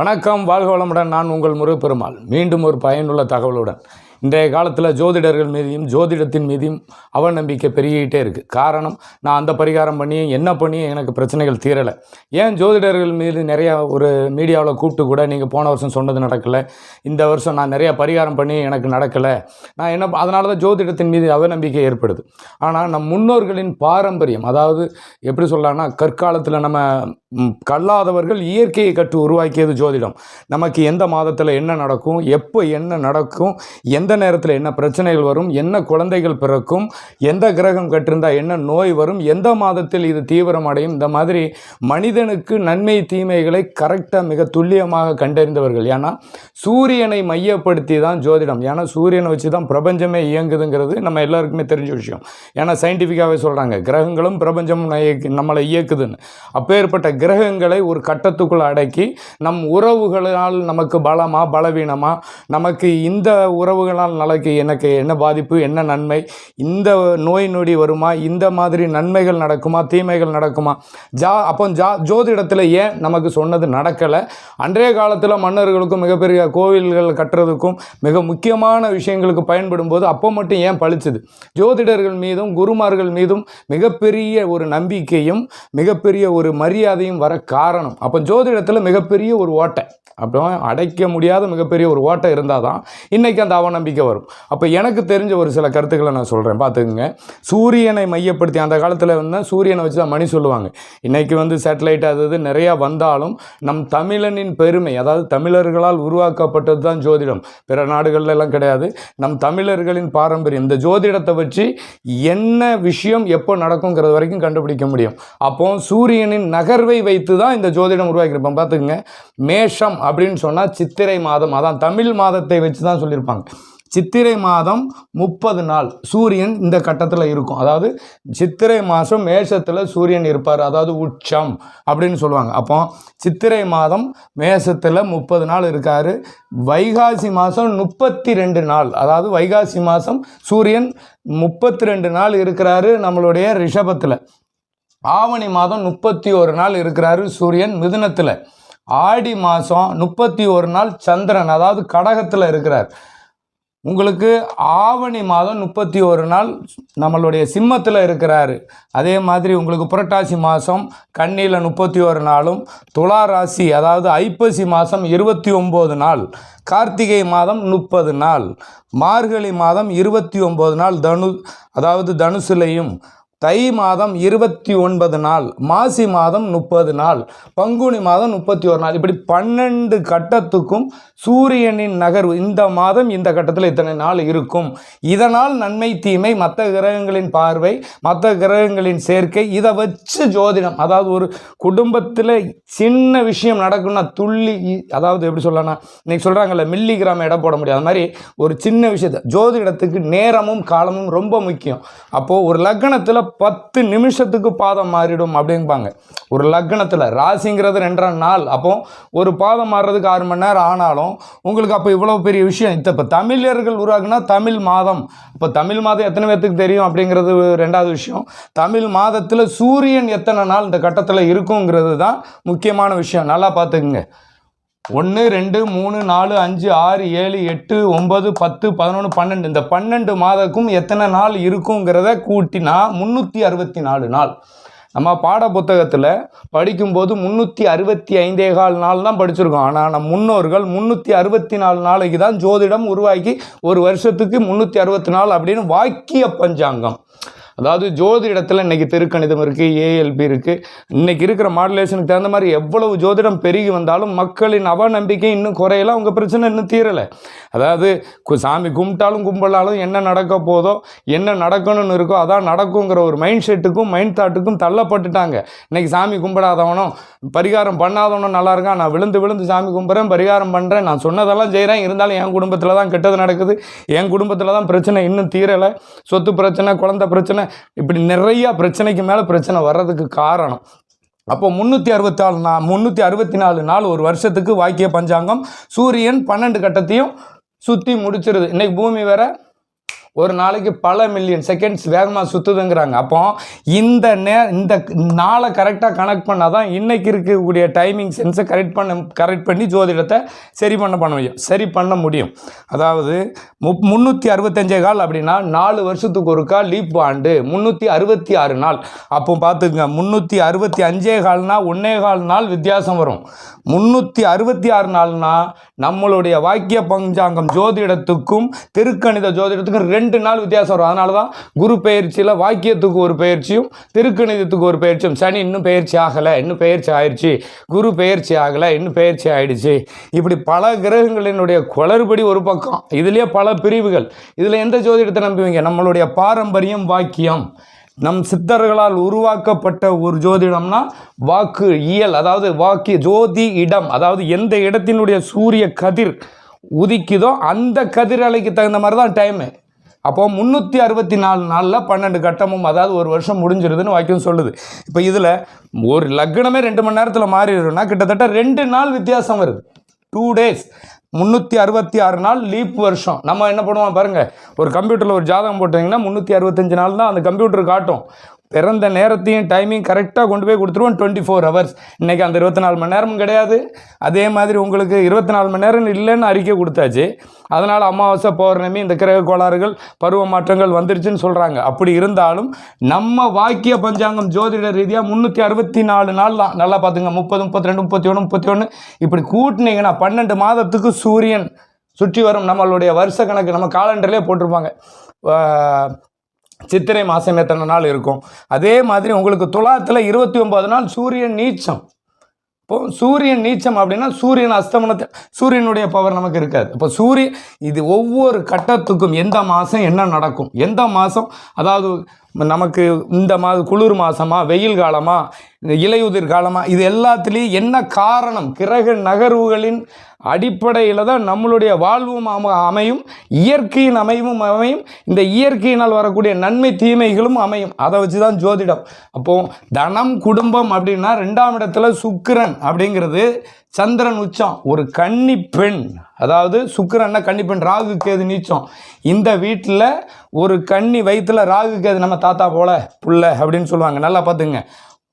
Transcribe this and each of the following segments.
வணக்கம் வாழ்க வளமுடன். நான் உங்கள் முருகப்பெருமாள். மீண்டும் ஒரு பயனுள்ள தகவலுடன். இன்றைய காலத்தில் ஜோதிடர்கள் மீதியும் ஜோதிடத்தின் மீதியும் அவநம்பிக்கை பெருகிக்கிட்டே இருக்குது காரணம் நான் அந்த பரிகாரம் பண்ணி என்ன பண்ணி எனக்கு பிரச்சனைகள் தீரலை. ஏன் ஜோதிடர்கள் மீது நிறையா ஒரு மீடியாவில் கூப்பிட்டு கூட நீங்கள் போன வருஷம் சொன்னது நடக்கலை. இந்த வருஷம் நான் நிறையா பரிகாரம் பண்ணி எனக்கு நடக்கலை. நான் என்ன அதனால தான் ஜோதிடத்தின் மீது அவநம்பிக்கை ஏற்படுது. ஆனால் நம் முன்னோர்களின் பாரம்பரியம் அதாவது எப்படி சொல்லலாம்னா கற்காலத்தில் நம்ம கல்லாதவர்கள் இயற்கையை கற்று உருவாக்கியது ஜோதிடம். நமக்கு எந்த மாதத்தில் என்ன நடக்கும் எப்போ என்ன நடக்கும் எந்த நேரத்தில் என்ன பிரச்சனைகள் வரும் என்ன குழந்தைகள் பிறக்கும் எந்த கிரகம் கற்றிருந்தால் என்ன நோய் வரும் எந்த மாதத்தில் இது தீவிரம் அடையும் இந்த மாதிரி மனிதனுக்கு நன்மை தீமைகளை கரெக்டாக மிக துல்லியமாக கண்டறிந்தவர்கள். ஏன்னா சூரியனை மையப்படுத்தி தான் ஜோதிடம். ஏன்னா சூரியனை வச்சு தான் பிரபஞ்சமே இயங்குதுங்கிறது நம்ம எல்லாருக்குமே தெரிஞ்ச விஷயம். ஏன்னா சயின்டிஃபிக்காகவே சொல்கிறாங்க கிரகங்களும் பிரபஞ்சமும் நம்மளை இயக்குதுன்னு. அப்பேற்பட்ட கிரகங்களை ஒரு கட்டத்துக்குள் அடக்கி நம் உறவுகளால் நமக்கு பலமா பலவீனமா நமக்கு இந்த உறவுகளால் நாளைக்கு எனக்கு என்ன பாதிப்பு என்ன நன்மை இந்த நோய் நொடி வருமா இந்த மாதிரி நன்மைகள் நடக்குமா தீமைகள் நடக்குமா? ஜா அப்போ ஜா ஜோதிடத்தில் ஏன் நமக்கு சொன்னது நடக்கலை? அன்றைய காலத்தில் மன்னர்களுக்கும் மிகப்பெரிய கோவில்கள் கட்டுறதுக்கும் மிக முக்கியமான விஷயங்களுக்கு பயன்படும் போது அப்போ மட்டும் ஏன் பழிச்சுது? ஜோதிடர்கள் மீதும் குருமார்கள் மீதும் மிகப்பெரிய ஒரு நம்பிக்கையும் மிகப்பெரிய ஒரு மரியாதையும் வர காரணம். அப்போ ஜோதிடத்தில் மிகப்பெரிய ஒரு ஓட்டை. அப்போ அடைக்க முடியாத மிகப்பெரிய ஒரு ஓட்டை இருந்தால் தான் இன்றைக்கி அந்த அவநம்பிக்கை வரும். அப்போ எனக்கு தெரிஞ்ச ஒரு சில கருத்துக்களை நான் சொல்கிறேன் பார்த்துக்குங்க. சூரியனை மையப்படுத்தி அந்த காலத்தில் வந்து சூரியனை வச்சு தான் மணி சொல்லுவாங்க. இன்றைக்கி வந்து சேட்டலைட் அது இது நிறையா வந்தாலும் நம் தமிழனின் பெருமை அதாவது தமிழர்களால் உருவாக்கப்பட்டது தான் ஜோதிடம். பிற நாடுகள்லாம் எல்லாம் கிடையாது. நம் தமிழர்களின் பாரம்பரியம். இந்த ஜோதிடத்தை வச்சு என்ன விஷயம் எப்போ நடக்குங்கிறது வரைக்கும் கண்டுபிடிக்க முடியும். அப்போ சூரியனின் நகர்வை வைத்து தான் இந்த ஜோதிடம் உருவாக்கியிருப்பாங்க பார்த்துக்குங்க. மேஷம் அப்படின்னு சொன்னால் சித்திரை மாதம். அதான் தமிழ் மாதத்தை வச்சு தான் சொல்லியிருப்பாங்க. சித்திரை மாதம் முப்பது நாள். சூரியன் இந்த கட்டத்தில் இருக்கும். அதாவது சித்திரை மாதம் மேஷத்தில் சூரியன் இருப்பார். அதாவது உச்சம் அப்படின்னு சொல்லுவாங்க. அப்போ சித்திரை மாதம் மேஷத்தில் முப்பது நாள் இருக்கார். வைகாசி மாதம் முப்பத்தி ரெண்டு நாள். அதாவது வைகாசி மாதம் சூரியன் முப்பத்தி ரெண்டு நாள் இருக்கிறாரு நம்மளுடைய ரிஷபத்தில். ஆவணி மாதம் முப்பத்தி ஒரு நாள் இருக்கிறாரு சூரியன் மிதுனத்தில். ஆடி மாதம் முப்பத்தி ஒரு நாள் சந்திரன் அதாவது கடகத்தில் இருக்கிறார். உங்களுக்கு ஆவணி மாதம் முப்பத்தி ஒரு நாள் நம்மளுடைய சிம்மத்தில் இருக்கிறாரு. அதே மாதிரி உங்களுக்கு புரட்டாசி மாதம் கண்ணியில் முப்பத்தி ஒரு நாளும் துலா ராசி அதாவது ஐப்பசி மாதம் இருபத்தி ஒம்பது நாள் கார்த்திகை மாதம் முப்பது நாள் மார்கழி மாதம் இருபத்தி ஒம்பது நாள் தனு அதாவது தனுசுலையும் தை மாதம் இருபத்தி ஒன்பது நாள் மாசி மாதம் முப்பது நாள் பங்குனி மாதம் முப்பத்தி ஒரு நாள். இப்படி பன்னெண்டு கட்டத்துக்கும் சூரியனின் நகர்வு. இந்த மாதம் இந்த கட்டத்தில் இத்தனை நாள் இருக்கும். இதனால் நன்மை தீமை மற்ற கிரகங்களின் பார்வை மற்ற கிரகங்களின் சேர்க்கை இதை வச்சு ஜோதிடம். அதாவது ஒரு குடும்பத்தில் சின்ன விஷயம் நடக்கும்னா துள்ளி அதாவது எப்படி சொல்லலாம் இன்னைக்கு சொல்கிறாங்கல்ல மில்லி கிராம் இடம் போட முடியாது. அது மாதிரி ஒரு சின்ன விஷயத்தை. ஜோதிடத்துக்கு நேரமும் காலமும் ரொம்ப முக்கியம். அப்போது ஒரு லக்னத்தில் பத்து நிமிஷத்துக்கு பாதம் மாறிடும் அப்படிம்பாங்க. ஒரு லக்னத்தில் ராசிங்கிறது ரெண்டரை நாள். அப்போ ஒரு பாதம் மாறுறதுக்கு ஆறு மணி நேரம் ஆனாலும் உங்களுக்கு அப்போ இவ்வளோ பெரிய விஷயம். இத்த இப்போ தமிழர்கள் உருவாக்குனா தமிழ் மாதம். இப்போ தமிழ் மாதம் எத்தனை பேர்த்துக்கு தெரியும் அப்படிங்கிறது ரெண்டாவது விஷயம். தமிழ் மாதத்தில் சூரியன் எத்தனை நாள் இந்த கட்டத்தில் இருக்குங்கிறது தான் முக்கியமான விஷயம். நல்லா பார்த்துக்குங்க. ஒன்று ரெண்டு மூணு நாலு அஞ்சு ஆறு ஏழு எட்டு ஒம்பது பத்து பதினொன்று பன்னெண்டு. இந்த பன்னெண்டு மாதக்கும் எத்தனை நாள் இருக்குங்கிறத கூட்டினா முந்நூற்றி அறுபத்தி நாலு நாள். நம்ம பாட புத்தகத்தில் படிக்கும்போது முந்நூற்றி அறுபத்தி ஐந்தே கால் நாள் தான் படிச்சிருக்கோம். ஆனால் நம் முன்னோர்கள் முந்நூற்றி அறுபத்தி நாலு நாளைக்கு தான் ஜோதிடம் உருவாக்கி ஒரு வருஷத்துக்கு முந்நூற்றி அறுபத்தி நாலு அப்படின்னு வாக்கிய பஞ்சாங்கம். அதாவது ஜோதிடத்தில் இன்னைக்கு திருக்கணிதம் இருக்குது ஏஎல்பி இருக்குது இன்றைக்கி இருக்கிற மாடுலேஷனுக்கு தகுந்த மாதிரி எவ்வளவு ஜோதிடம் பெருகி வந்தாலும் மக்களின் அவநம்பிக்கை இன்னும் குறையல அவங்க பிரச்சனை இன்னும் தீரலை. அதாவது சாமி கும்பிட்டாலும் கும்பலாலும் என்ன நடக்க போதோ என்ன நடக்கணும்னு இருக்கோ அதான் நடக்குங்கிற ஒரு மைண்ட் செட்டுக்கும் மைண்ட் தாட்டுக்கும் தள்ளப்பட்டுட்டாங்க. இன்னைக்கு சாமி கும்பிடாதவனும் பரிகாரம் பண்ணாதவனும் நல்லா இருக்கான். நான் விழுந்து விழுந்து சாமி கும்பிட்றேன் பரிகாரம் பண்ணுறேன் நான் சொன்னதெல்லாம் செய்கிறேன் இருந்தாலும் என் குடும்பத்தில் தான் கெட்டது நடக்குது. என் குடும்பத்தில் தான் பிரச்சனை இன்னும் தீரலை. சொத்து பிரச்சனை குழந்தை பிரச்சனை இப்படி நிறையா பிரச்சனைக்கு மேலே பிரச்சனை வர்றதுக்கு காரணம். அப்போ முந்நூற்றி அறுபத்தாலு நா முந்நூற்றி அறுபத்தி நாலு நாள் ஒரு வருஷத்துக்கு வாக்கிய பஞ்சாங்கம். சூரியன் பன்னெண்டு கட்டத்தையும் சுற்றி முடிச்சிருது. இன்னைக்கு பூமி வேற ஒரு நாளைக்கு பல மில்லியன் செகண்ட்ஸ் வேகமாக சுற்றுதுங்கிறாங்க அப்போ இந்த நே இந்த நாளை கரெக்டாக கனெக்ட் பண்ணால் தான் இன்றைக்கி இருக்கக்கூடிய டைமிங் சென்ஸை கரெக்ட் பண்ண கரெக்ட் பண்ணி ஜோதிடத்தை சரி பண்ண பண்ண முடியும். சரி பண்ண முடியும். அதாவது மு முந்நூற்றி அறுபத்தஞ்சே கால் அப்படின்னா நாலு வருஷத்துக்கு ஒருக்கா லீப் ஆண்டு முந்நூற்றி அறுபத்தி ஆறு நாள். அப்போ பார்த்துக்குங்க முந்நூற்றி அறுபத்தி அஞ்சே கால்னா ஒன்றே கால் நாள் வித்தியாசம் வரும். முந்நூற்றி அறுபத்தி ஆறு நாள்னா நம்மளுடைய வாக்கிய பஞ்சாங்கம் ஜோதிடத்துக்கும் திருக்கணித ஜோதிடத்துக்கும் ரெண்டு ரெண்டு நாள் வித்தியாசம் வரும். அதனால தான் குரு பயிற்சியில் வாக்கியத்துக்கு ஒரு பயிற்சியும் திருக்கணிதத்துக்கு ஒரு பயிற்சியும் சனி இன்னும் பயிற்சி ஆகலை இன்னும் பயிற்சி ஆயிடுச்சு குரு பயிற்சி ஆகலை இன்னும் பயிற்சி ஆயிடுச்சு. இப்படி பல கிரகங்களினுடைய குளறுபடி ஒரு பக்கம். இதுலேயே பல பிரிவுகள். இதில் எந்த ஜோதிடத்தை நம்புவீங்க நம்மளுடைய பாரம்பரியம் வாக்கியம். நம் சித்தர்களால் உருவாக்கப்பட்ட ஒரு ஜோதிடம்னா வாக்கு இயல் அதாவது வாக்கிய ஜோதி இடம். அதாவது எந்த இடத்தினுடைய சூரிய கதிர் உதிக்குதோ அந்த கதிர் அலைக்கு தகுந்த மாதிரி தான் டைமு அப்போ முந்நூற்றி அறுபத்தி நாலு நாளில் பன்னெண்டு கட்டமும் அதாவது ஒரு வருஷம் முடிஞ்சிருதுன்னு வாக்கியம் சொல்லுது. இப்போ இதில் ஒரு லக்னமே ரெண்டு மணி நேரத்தில் மாறிடும்னா கிட்டத்தட்ட ரெண்டு நாள் வித்தியாசம் வருது. டூ டேஸ் முந்நூற்றி அறுபத்தி ஆறு நாள் லீப் வருஷம். நம்ம என்ன பண்ணுவோம் பாருங்கள் ஒரு கம்ப்யூட்டரில் ஒரு ஜாதகம் போட்டிங்கன்னா முந்நூற்றி அறுபத்தஞ்சு நாள் தான் அந்த கம்ப்யூட்டர் காட்டும். பிறந்த நேரத்தையும் டைமிங் கரெக்டாக கொண்டு போய் கொடுத்துருவோம் டுவெண்ட்டி ஃபோர் ஹவர்ஸ் இன்றைக்கி அந்த இருபத்தி நாலு மணி நேரமும் கிடையாது. அதே மாதிரி உங்களுக்கு இருபத்தி நாலு மணி நேரம் இல்லைன்னு அறிக்கை கொடுத்தாச்சு. அதனால் அமாவாசை பௌர்ணமி இந்த கிரக கோளாறுகள் பருவ மாற்றங்கள் வந்துருச்சுன்னு சொல்கிறாங்க அப்படி இருந்தாலும் நம்ம வாக்கிய பஞ்சாங்கம் ஜோதிட ரீதியாக முந்நூற்றி அறுபத்தி நாலு நாள் தான். நல்லா பார்த்துங்க. முப்பது முப்பத்தி ரெண்டு முப்பத்தி ஒன்று முப்பத்தி ஒன்று இப்படி கூட்டினீங்கன்னா பன்னெண்டு மாதத்துக்கு சூரியன் சுற்றி வரும். நம்மளுடைய வருஷ கணக்கு நம்ம காலண்டர்லேயே போட்டிருப்பாங்க. சித்திரை மாதம் எத்தனை நாள் இருக்கும்? அதே மாதிரி உங்களுக்கு துலாத்தில் இருபத்தி ஒம்பது நாள் சூரியன் நீச்சம். இப்போ சூரியன் நீச்சம் அப்படின்னா சூரியன் அஸ்தமனத்தை சூரியனுடைய பவர் நமக்கு இருக்காது. இப்போ சூரியன் இது ஒவ்வொரு கட்டத்துக்கும் எந்த மாதம் என்ன நடக்கும்? எந்த மாதம் அதாவது நமக்கு இந்த மாதம் குளிர் மாதமாக வெயில் காலமாக இந்த இலையுதிர் காலமாக இது எல்லாத்துலேயும் என்ன காரணம்? கிரக நகர்வுகளின் அடிப்படையில் தான் நம்மளுடைய வாழ்வும் அம அமையும் இயற்கையின் அமைவும் அமையும் இந்த இயற்கையினால் வரக்கூடிய நன்மை தீமைகளும் அமையும். அதை வச்சு தான் ஜோதிடம். அப்போது தனம் குடும்பம் அப்படின்னா ரெண்டாம் இடத்துல சுக்கிரன் அப்படிங்கிறது சந்திரன் உச்சம் ஒரு கன்னி பெண். அதாவது சுக்கரன்னா கன்னி பெண் ராகு கேது நீச்சம். இந்த வீட்டில் ஒரு கன்னி வயிற்றுல ராகு கேது நம்ம தாத்தா போல புள்ள அப்படின்னு சொல்லுவாங்க. நல்லா பார்த்துங்க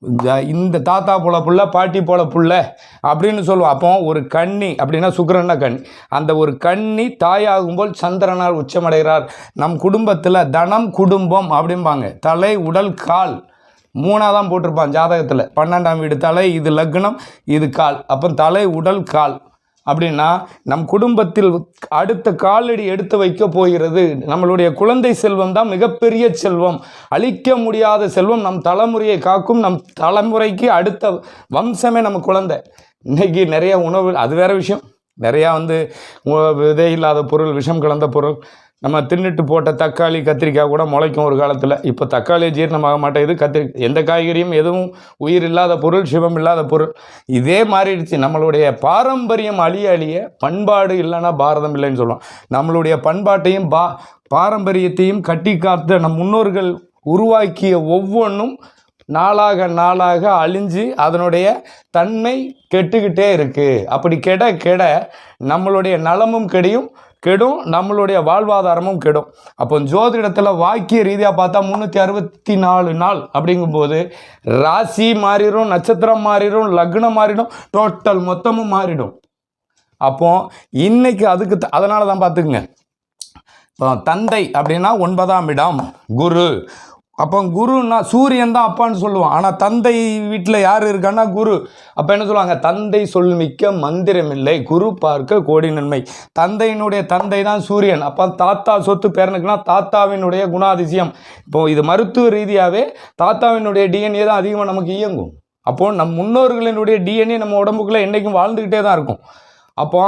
இந்த- இந்த தாத்தா போல புள்ள பாட்டி போல புள்ள அப்படின்னு சொல்லுவோம். அப்போ ஒரு கண்ணி அப்படின்னா சுக்கரன்னா கண்ணி அந்த ஒரு கன்னி தாயாகும்போல் சந்திரனால் உச்சமடைகிறார். நம் குடும்பத்தில் தனம் குடும்பம் அப்படிம்பாங்க. தலை உடல் கால் மூணாக தான் போட்டிருப்பான் ஜாதகத்தில். பன்னெண்டாம் வீடு தலை இது லக்னம் இது கால். அப்போ தலை உடல் கால். அப்படின்னா நம் குடும்பத்தில் அடுத்த காலடி எடுத்து வைக்க போகிறது. நம்மளுடைய குழந்தை செல்வம் தான் மிகப்பெரிய செல்வம். அழிக்க முடியாத செல்வம் நம் தலைமுறையை காக்கும் நம் தலைமுறைக்கு அடுத்த வம்சமே நம்ம குழந்தை. இன்னைக்கு நிறைய உணவு அது வேற விஷயம். நிறையா வந்து விதை இல்லாத பொருள் விஷம் கலந்த பொருள் நம்ம தின்னுட்டு போட்ட தக்காளி கத்திரிக்காய் கூட முளைக்கும் ஒரு காலத்தில். இப்போ தக்காளி ஜீரணமாக மாட்டேங்குது கத்திரி எந்த காய்கறியும் எதுவும் உயிர் இல்லாத பொருள் சிவம் இல்லாத பொருள். இதே மாறிடுச்சு. நம்மளுடைய பாரம்பரியம் அழிய அழிய பண்பாடு இல்லைன்னா பாரதம் இல்லைன்னு சொல்லுவோம். நம்மளுடைய பண்பாட்டையும் பா பாரம்பரியத்தையும் கட்டி காத்த நம் முன்னோர்கள் உருவாக்கிய ஒவ்வொன்றும் நாளாக நாளாக அழிஞ்சு அதனுடைய தன்மை கெட்டுக்கிட்டே இருக்குது அப்படி கெட கெட நம்மளுடைய நலமும் கெடியும் கெடும் நம்மளுடைய வாழ்வாதாரமும் கெடும். அப்போ ஜோதிடத்தில் வாக்கிய ரீதியாக பார்த்தா முந்நூற்றி அறுபத்தி நாலு நாள் அப்படிங்கும்போது ராசி மாறிடும் நட்சத்திரம் மாறிடும் லக்னம் மாறிடும் டோட்டல் மொத்தமும் மாறிடும். அப்போ இன்னைக்கு அதுக்கு த- அதனால தான் பார்த்துக்குங்க. இப்போ தந்தை அப்படின்னா ஒன்பதாம் இடம் குரு. அப்போ குருன்னா சூரியன் தான் அப்பான்னு சொல்லுவான். ஆனால் தந்தை வீட்டில் யார் இருக்கான்னா குரு. அப்போ என்ன சொல்லுவாங்க? தந்தை சொல்மிக்க மந்திரமில்லை குரு பார்க்க கோடி நன்மை. தந்தையினுடைய தந்தை தான் சூரியன். அப்போ தாத்தா சொத்து பேரனுக்குன்னா தாத்தாவினுடைய குணாதிசயம். இப்போ இது மருத்துவ ரீதியாகவே தாத்தாவினுடைய டிஎன்ஏ தான் அதிகமாக நமக்கு இயங்கும். அப்போது நம் முன்னோர்களினுடைய டிஎன்ஏ நம்ம உடம்புக்குள்ளே என்றைக்கும் வாழ்ந்துக்கிட்டே தான் இருக்கும். அப்போ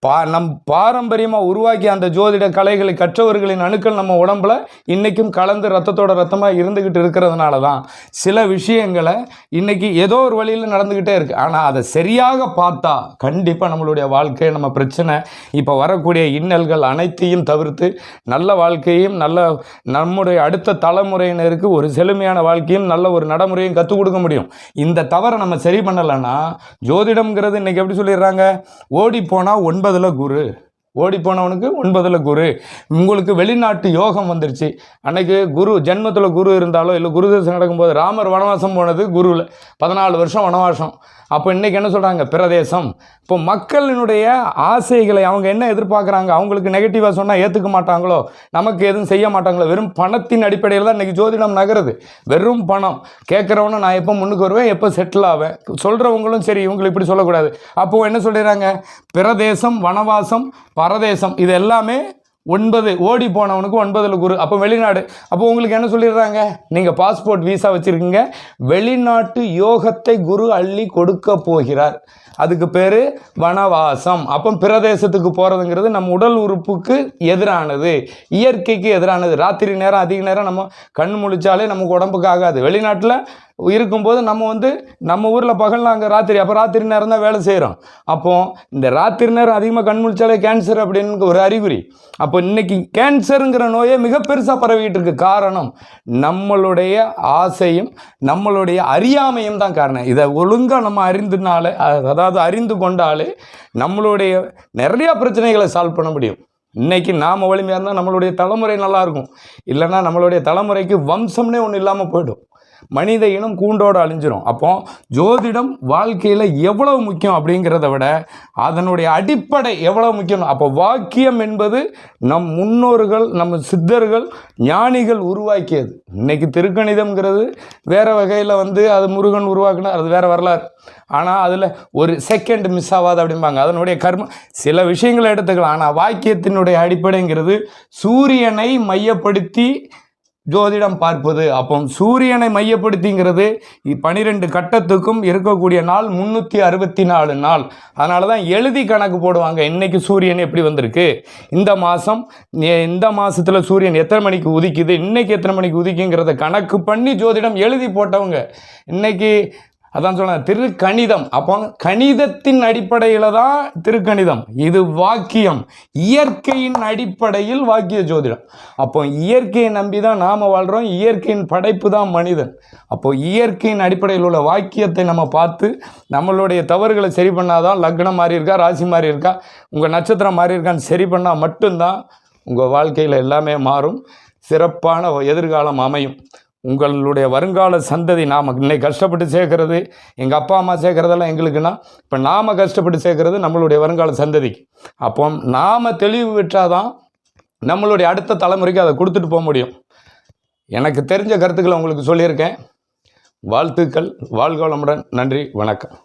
பா நம் பாரம்பரியமாக உருவாக்கிய அந்த ஜோதிட கலைகளை கற்றவர்களின் அணுக்கள் நம்ம உடம்புல இன்றைக்கும் கலந்து ரத்தத்தோட ரத்தமாக இருந்துக்கிட்டு இருக்கிறதுனால தான் சில விஷயங்களை இன்றைக்கி ஏதோ ஒரு வழியில் நடந்துக்கிட்டே இருக்குது ஆனால் அதை சரியாக பார்த்தா கண்டிப்பாக நம்மளுடைய வாழ்க்கை நம்ம பிரச்சனை இப்போ வரக்கூடிய இன்னல்கள் அனைத்தையும் தவிர்த்து நல்ல வாழ்க்கையும் நல்ல நம்முடைய அடுத்த தலைமுறையினருக்கு ஒரு செழுமையான வாழ்க்கையும் நல்ல ஒரு நடைமுறையும் கற்றுக் கொடுக்க முடியும். இந்த தவறை நம்ம சரி பண்ணலைன்னா ஜோதிடம்ங்கிறது இன்னைக்கு எப்படி சொல்லிடுறாங்க? ஓ ஓடி போனால் ஒன்பதில் குரு. ஓடி போனவனுக்கு ஒன்பதில் குரு. உங்களுக்கு வெளிநாட்டு யோகம் வந்துருச்சு. அன்னைக்கு குரு ஜென்மத்தில் குரு இருந்தாலோ இல்லை குரு தசை நடக்கும்போது ராமர் வனவாசம் போனது குருவில் பதினாலு வருஷம் வனவாசம். அப்போ இன்றைக்கி என்ன சொல்கிறாங்க பிரதேசம். இப்போ மக்களினுடைய ஆசைகளை அவங்க என்ன எதிர்பார்க்குறாங்க? அவங்களுக்கு நெகட்டிவாக சொன்னால் ஏற்றுக்க மாட்டாங்களோ? நமக்கு எதுவும் செய்ய மாட்டாங்களோ? வெறும் பணத்தின் அடிப்படையில் தான் இன்றைக்கி ஜோதிடம் நகருது. வெறும் பணம். கேட்குறவனும் நான் எப்போ முன்னுக்கு வருவேன் எப்போ செட்டில் ஆவேன். சொல்கிறவங்களும் சரி இவங்களை இப்படி சொல்லக்கூடாது. அப்போது என்ன சொல்லிடுறாங்க? பிரதேசம் வனவாசம் பரதேசம் இது எல்லாமே ஒன்பது ஓடி போனவனுக்கு ஒன்பதில் குரு. அப்போ வெளிநாடு. அப்போ உங்களுக்கு என்ன சொல்லிடுறாங்க? நீங்கள் பாஸ்போர்ட் வீசா வச்சுருக்கீங்க. வெளிநாட்டு யோகத்தை குரு அள்ளி கொடுக்க போகிறார். அதுக்கு பேர் வனவாசம். அப்போ பிரதேசத்துக்கு போகிறதுங்கிறது நம்ம உடல் உறுப்புக்கு எதிரானது. இயற்கைக்கு எதிரானது. ராத்திரி நேரம் அதிக நேரம் நம்ம கண் முழிச்சாலே நமக்கு உடம்புக்கு ஆகாது. வெளிநாட்டில் இருக்கும்போது நம்ம வந்து நம்ம ஊரில் பகலில் அங்கே ராத்திரி. அப்போ ராத்திரி நேரம் தான் வேலை செய்கிறோம் அப்போது இந்த ராத்திரி நேரம் அதிகமாக கண் முழிச்சாலே கேன்சர் அப்படின்னு ஒரு அறிகுறி. அப்போ இன்றைக்கி கேன்சருங்கிற நோயே மிக பெருசாக பரவிக்கிட்டு இருக்கு காரணம் நம்மளுடைய ஆசையும் நம்மளுடைய அறியாமையும் தான் காரணம். இதை ஒழுங்காக நம்ம அறிந்துனாலே அதாவது அறிந்து கொண்டாலே நம்மளுடைய நிறையா பிரச்சனைகளை சால்வ் பண்ண முடியும். இன்றைக்கி நாம் வலிமையாக இருந்தால் நம்மளுடைய தலைமுறை நல்லாயிருக்கும் இல்லைன்னா நம்மளுடைய தலைமுறைக்கு வம்சம்னே ஒன்று இல்லாமல் போயிடும். மனித இனம் கூண்டோடு அழிஞ்சிரும். அப்போ ஜோதிடம் வாழ்க்கையில் எவ்வளவு முக்கியம் அப்படிங்கிறத விட அதனுடைய அடிப்படை எவ்வளவு முக்கியம்? அப்போ வாக்கியம் என்பது நம் முன்னோர்கள் நம்ம சித்தர்கள் ஞானிகள் உருவாக்கியது. இன்னைக்கு திருக்கணிதம்ங்கிறது வேறு வகையில் வந்து அது முருகன் உருவாக்குனா அது வேறு வரலாறு. ஆனால் அதில் ஒரு செகண்ட் மிஸ் ஆகாது அப்படிம்பாங்க. அதனுடைய கர்ம சில விஷயங்களை எடுத்துக்கலாம். ஆனால் வாக்கியத்தினுடைய அடிப்படைங்கிறது சூரியனை மையப்படுத்தி ஜோதிடம் பார்ப்பது அப்போ சூரியனை மையப்படுத்திங்கிறது பனிரெண்டு கட்டத்துக்கும் இருக்கக்கூடிய நாள் முந்நூற்றி அறுபத்தி நாலு நாள். அதனால தான் எழுதி கணக்கு போடுவாங்க இன்றைக்கு சூரியன் எப்படி வந்திருக்கு? இந்த மாதம் இந்த மாதத்தில் சூரியன் எத்தனை மணிக்கு உதிக்குது? இன்றைக்கி எத்தனை மணிக்கு உதிக்குங்கிறத கணக்கு பண்ணி ஜோதிடம் எழுதி போட்டவங்க. இன்றைக்கி அதான் சொன்னேன் திருக்கணிதம். அப்போ கணிதத்தின் அடிப்படையில் தான் திருக்கணிதம். இது வாக்கியம். இயற்கையின் அடிப்படையில் வாக்கிய ஜோதிடம். அப்போ இயற்கையை நம்பி தான் நாம் வாழ்கிறோம் இயற்கையின் படைப்பு தான் மனிதன். அப்போ இயற்கையின் அடிப்படையில் உள்ள வாக்கியத்தை நம்ம பார்த்து நம்மளுடைய தவறுகளை சரி பண்ணாதான் லக்னம் மாறி இருக்கா ராசி மாறி இருக்கா உங்கள் நட்சத்திரம் மாறி இருக்கான்னு சரி பண்ணால் மட்டும்தான் உங்கள் வாழ்க்கையில் எல்லாமே மாறும். சிறப்பான எதிர்காலம் அமையும். உங்களுடைய வருங்கால சந்ததி நாம் இன்னைக்கு கஷ்டப்பட்டு சேர்க்கறது எங்கள் அப்பா அம்மா சேர்க்கறதெல்லாம் எங்களுக்குன்னா இப்போ நாம் கஷ்டப்பட்டு சேர்க்கறது நம்மளுடைய வருங்கால சந்ததிக்கு. அப்போ நாம் தெளிவு பெற்றாதான் நம்மளுடைய அடுத்த தலைமுறைக்கு அதை கொடுத்துட்டு போக முடியும். எனக்கு தெரிஞ்ச கருத்துக்களை உங்களுக்கு சொல்லியிருக்கேன். வாழ்த்துக்கள். வாழ்க வளமுடன் நன்றி. வணக்கம்.